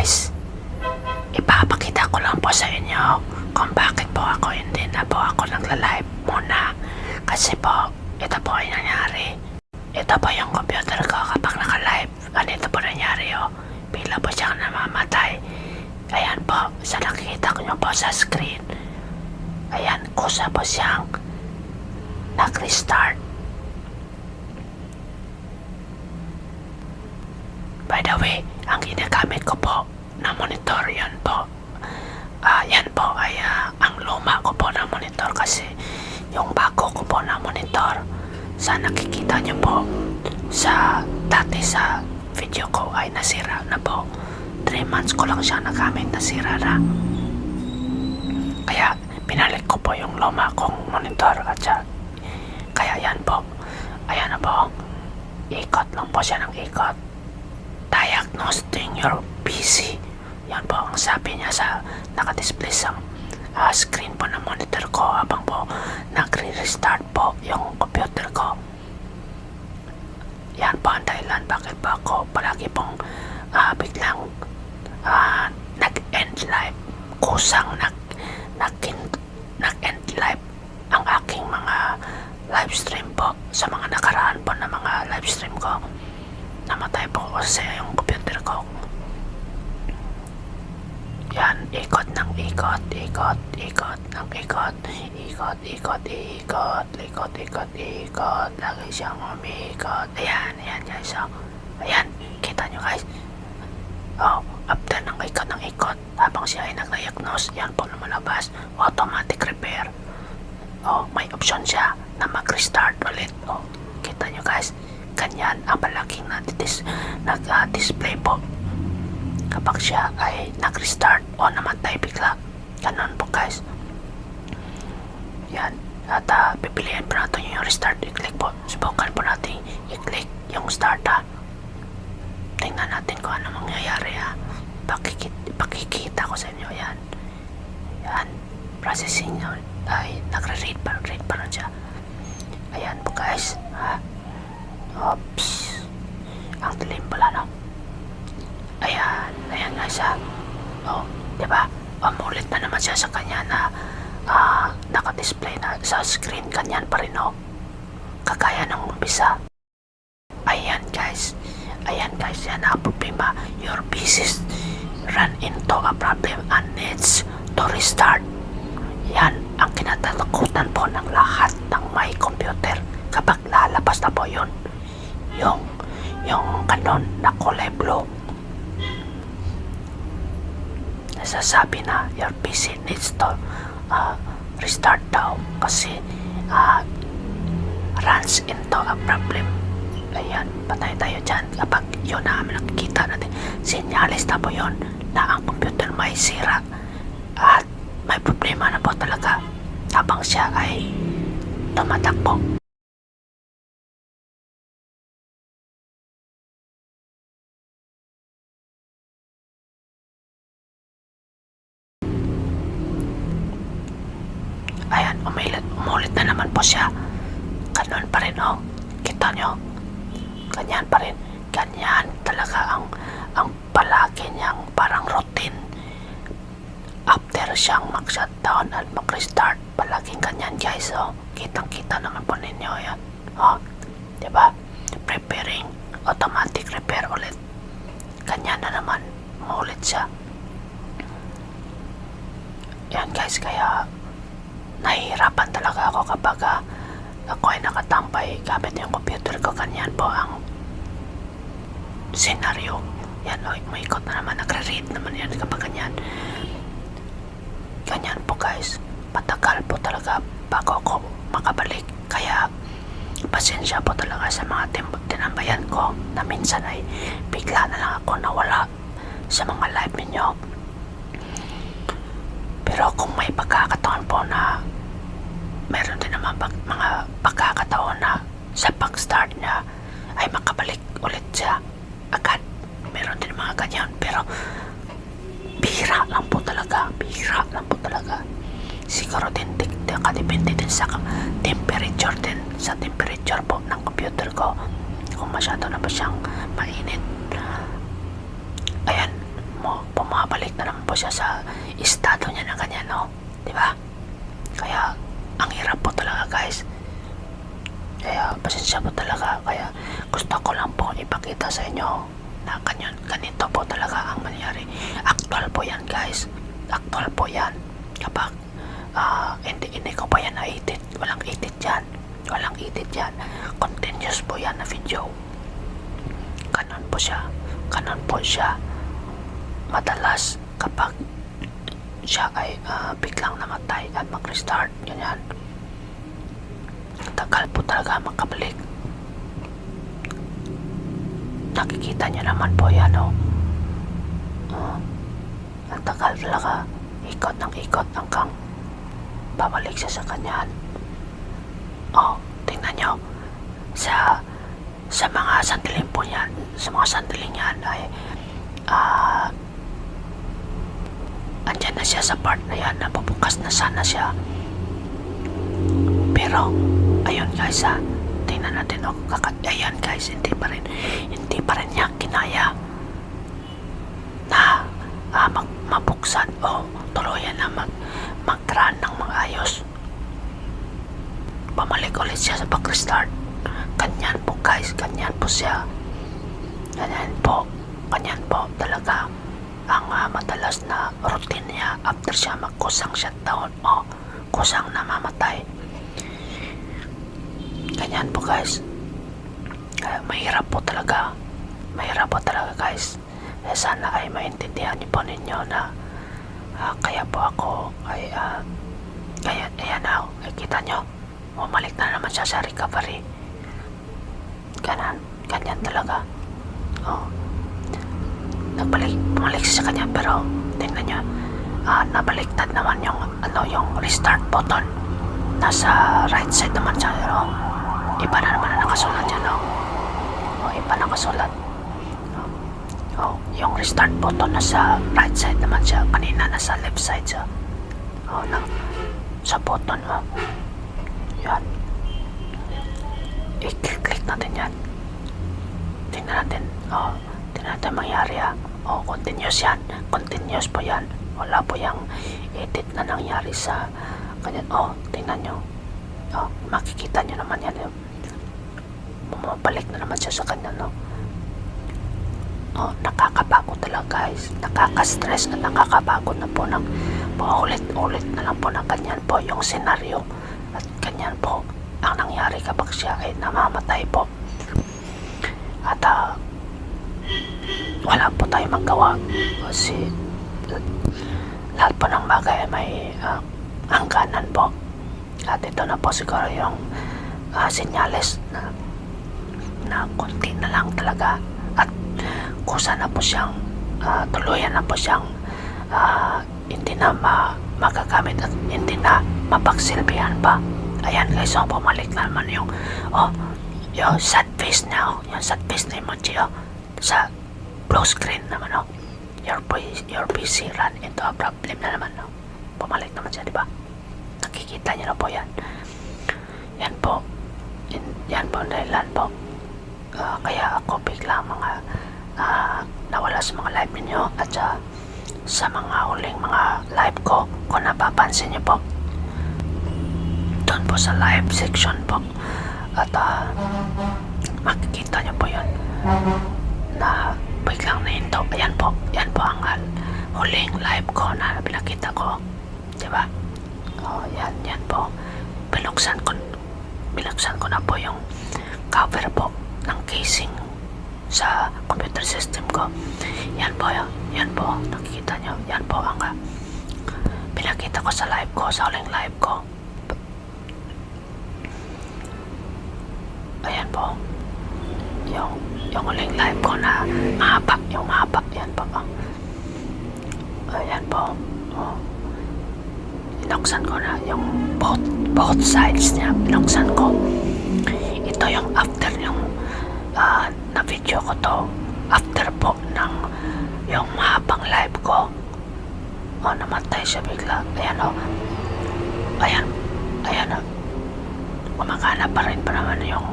guys, ipapakita ko lang po sa inyo kung bakit po ako hindi na po ako nagla-live muna. Kasi po, ito po ay nangyari. Ito po yung computer ko kapag naka-live. Ganito po nangyari oh. Bigla po siyang namamatay. Ayan po, sa nakikita ko nyo po sa screen. Ayan, kusa po siyang nag-restart. By the way, ang ginagamit ko po na monitor yan po. Ah, yan po ay ah, ang luma ko po na monitor kasi yung bago ko po na monitor sa nakikita nyo po sa dati sa video ko ay nasira na po. 3 months ko lang siya nagamit nasira na. Kaya pinalik ko po yung luma kong monitor at siya. Kaya yan po. Ayan na po. Ikot lang po siya ng ikot diagnosing your PC. Yan po ang sabi niya sa nakadisplay sa ah, screen po ng monitor ko habang po nagre-restart po yung computer ko. Yan po ang dahilan bakit po ako palagi pong ah, biglang ah, nag-end live. Kusang nag, nag, nag-end live ang aking mga live stream po sa mga nakaraan po na mga live stream ko namatay po kasi yung computer ko. Yan, ikot ng ikot, ikot, ikot ng ikot, ikot, ikot, ikot, ikot, ikot, ikot, lagi siyang umikot. Ayan, ayan guys, oh. Ayan, kita nyo guys. Oh, after ng ikot ng ikot, habang siya ay nag-diagnose, yan po lumalabas, automatic repair. Oh, may option siya na mag-restart ulit. Oh, kita nyo guys, ganyan ang malaking nag-dis- nag-display po kapag siya ay nag-restart o namatay bigla. Ganon po guys. Yan. At uh, pipiliin po natin yung restart. I-click po. Subukan po natin i-click yung start ha. Tingnan natin kung ano mangyayari ha. Pakikita, pakikita ko sa inyo. Yan. Yan. Processing yun. Ay, nagre-read pa. Read pa rin siya. Ayan po guys. Ha? Oops. Ang dilim pala, no? Ayan. Ayan na siya. Oh, di ba? Na naman siya sa kanya na ah, naka-display na sa screen. Ganyan pa rin, oh. Kagaya ng umpisa. Ayan, guys. Ayan, guys. Yan ang problema. Your pieces run into a problem and needs to restart. Yan ang kinatatakutan po ng lahat ng may computer kapag lalabas na po yun. Yung, yung kanon na kulay blue. Nasasabi na your PC needs to uh, restart daw kasi uh, runs into a problem. Ayan, patay tayo dyan. Kapag yun na kami nakikita natin, sinyalis na po yun na ang computer may sira at may problema na po talaga habang siya ay tumatakbo. Po siya. Ganon pa rin, oh. Kita nyo? Ganyan pa rin. Ganyan talaga ang, ang palagi niyang parang routine. After siyang mag-shutdown at mag-restart, palaging ganyan guys, oh. Kitang-kita naman po ninyo yan. Oh, ba? Preparing, automatic repair ulit. Ganyan na naman, maulit siya. Yan guys, kaya nahihirapan talaga ako kapag ah, ako ay nakatambay gamit yung computer ko. Ganyan po ang senaryo. Yan, o, umiikot na naman. Nagre-read naman yan kapag ganyan. Ganyan po guys. Patagal po talaga bago ako makabalik. Kaya pasensya po talaga sa mga tinambayan ko na minsan ay bigla na lang ako nawala sa mga live ninyo. Pero kung may pagkakataon po na meron din naman pag- mga pagkakataon na sa pag-start niya ay makabalik ulit siya agad. Meron din mga ganyan. Pero bihira lang po talaga. Bihira lang po talaga. Siguro din, din, din nakadepende din sa temperature din. Sa temperature po ng computer ko. Kung masyado na ba siyang mainit. Ayan, mo, siya sa estado niya na ganyan, no? Di ba? Kaya, ang hirap po talaga, guys. Kaya, pasensya po talaga. Kaya, gusto ko lang po ipakita sa inyo na ganyan, ganito po talaga ang mangyari. Actual po yan, guys. Actual po yan. Kapag, ah, hindi, hindi ko pa yan na-edit. Walang edit yan. Walang edit yan. Continuous po yan na video. Ganon po siya. Ganon po siya. Madalas kapag siya ay ah, biglang namatay at mag-restart, ganyan. Tagal po talaga makabalik. Nakikita niyo naman po yan, oh. Oh. Ang tagal talaga. Ikot ng ikot hanggang babalik siya sa kanyan. Oh, tingnan niyo. Sa sa mga sandaling po yan, sa mga sandaling yan ay ah andyan na siya sa part na yan, napupukas na sana siya. Pero, ayun guys ha, tingnan natin, oh, kaka- ayan guys, hindi pa rin, hindi pa rin niya kinaya na ah, mag, mabuksan o tuluyan na mag, mag-run ng maayos. Bumalik ulit siya sa pag-restart. Ganyan po guys, ganyan po siya. Ganyan po, ganyan po talaga ang ah, madalas na routine niya after siya magkusang shutdown o kusang namamatay. Ganyan po guys. Kaya mahirap po talaga. Mahirap po talaga guys. Eh, sana ay maintindihan niyo po ninyo na ah, kaya po ako ay ah, kaya ayan na ay kita nyo bumalik na naman siya sa recovery ganan ganyan talaga oh nagbalik bumalik siya sa kanya pero tingnan nyo ah, nabaliktad naman yung ano yung restart button nasa right side naman siya pero iba na naman na nakasulat yan oh. oh iba nakasulat. Oh, yung restart button nasa right side naman siya. Kanina nasa left side siya. Oh na sa button oh. Yan. I-click natin yan. Tingnan natin. Oh tingnan natin mangyari ha oh continuous yan. Continuous po yan. Wala po yung edit na nangyari sa ganyan oh tingnan nyo. Oh makikita nyo naman yan eh. Bumabalik na naman siya sa kanya no? Oh nakakapagod talaga guys. Nakaka-stress at nakakapagod na po ng paulit-ulit na lang po na ganyan po yung senaryo. At ganyan po ang nangyari kapag siya ay namamatay po. At ah, wala po tayo magawa. Kasi lahat po ng bagay ay may ah, hangganan po. At ito na po siguro yung ah, senyales na na konti na lang talaga. At kusa na po siyang ah, tuluyan na po siyang ah, hindi na ma magagamit at hindi na mapagsilbihan pa. Ayan guys oh bumalik na naman yung oh yung sad face na oh. Yung sad face na emoji oh. Sa blue screen naman oh. Your, your PC run into a problem na naman oh. Bumalik naman siya di ba? Nakikita niyo na po yan. Yan po. Yan, po dahilan po Ah, kaya ako bigla mga ah, nawala sa mga live ninyo at sa sa mga huling mga live ko kung napapansin niyo po. Doon po sa live section po. At ah, makikita niyo po yun. Na biglang nahinto. Ayan po yan po ang ah, huling live ko na pinakita ko. Di ba? Oh yan yan po. Binuksan ko binuksan ko na po yung cover po ng casing sa computer system ko. Yan po, yan, po, nakikita nyo, yan po ang ah, pinakita ko sa live ko, sa huling live ko. Ayan po, yung, yung huling live ko na mahaba, yung mahaba, yan po. oh. Ayan po, oh. Binuksan ko na yung both, both sides niya, binuksan ko. Ito yung after yung ah, na video ko to after po ng yung mahabang live ko. O namatay siya bigla. Ayan o ayan. Ayan o kumagana pa rin pa naman yung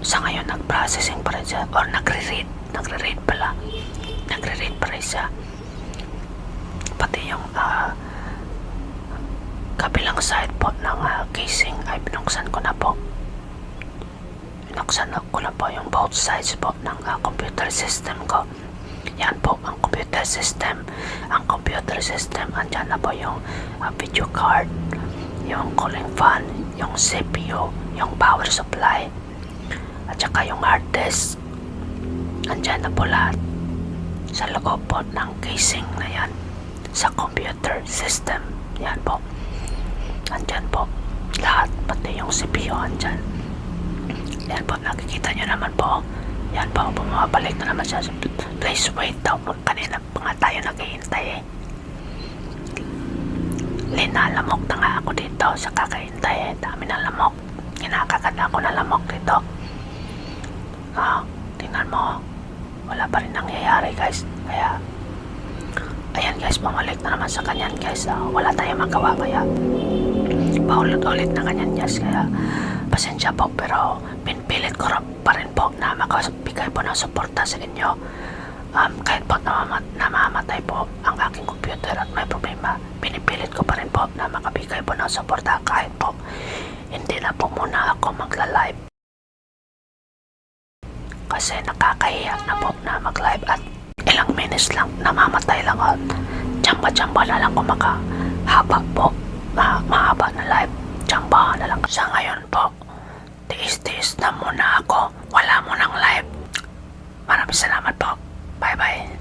sa ngayon nag-processing pa rin siya. Or nagre-read. Nagre-read pala. Nagre-read pa rin siya. Pati yung ah, kabilang side po ng ah, casing. Ay binuksan ko na po. Binuksan na ko na po yung both sides po ng ah, computer system ko. Yan po ang computer system. Ang computer system, andyan na po yung ah, video card, yung cooling fan, yung CPU, yung power supply, at saka yung hard disk. Andyan na po lahat sa loob po ng casing na yan sa computer system. Yan po. Andyan po. Lahat, pati yung CPU andyan. Yan po, nakikita nyo naman po. Yan po, bumabalik na naman siya. Please wait daw. Kanina pa nga tayo naghihintay eh. Linalamok na nga ako dito sa kakahintay eh. Dami ng lamok. Kinakagat na ako ng lamok dito. Ah, tingnan mo. Wala pa rin nangyayari guys. Kaya, ayan guys, bumalik na naman sa kanyan guys. Ah, wala tayong magawa kaya paulit-ulit na kanyan guys. Kaya, pasensya po pero pinpilit ko pa rin po na makabigay po ng suporta sa inyo. Um, kahit po namamat, namamatay po ang aking computer at may problema, pinipilit ko pa rin po na makabigay po ng suporta kahit po hindi na po muna ako magla-live. Kasi nakakahiya na po na mag-live at ilang minutes lang namamatay lang at tsamba-tsamba na lang kung makahaba po ma mahaba na live. Tsamba na ano lang. Sa ngayon po, tiis-tiis na muna ako. Wala mo ng live. Maraming salamat po. Bye-bye.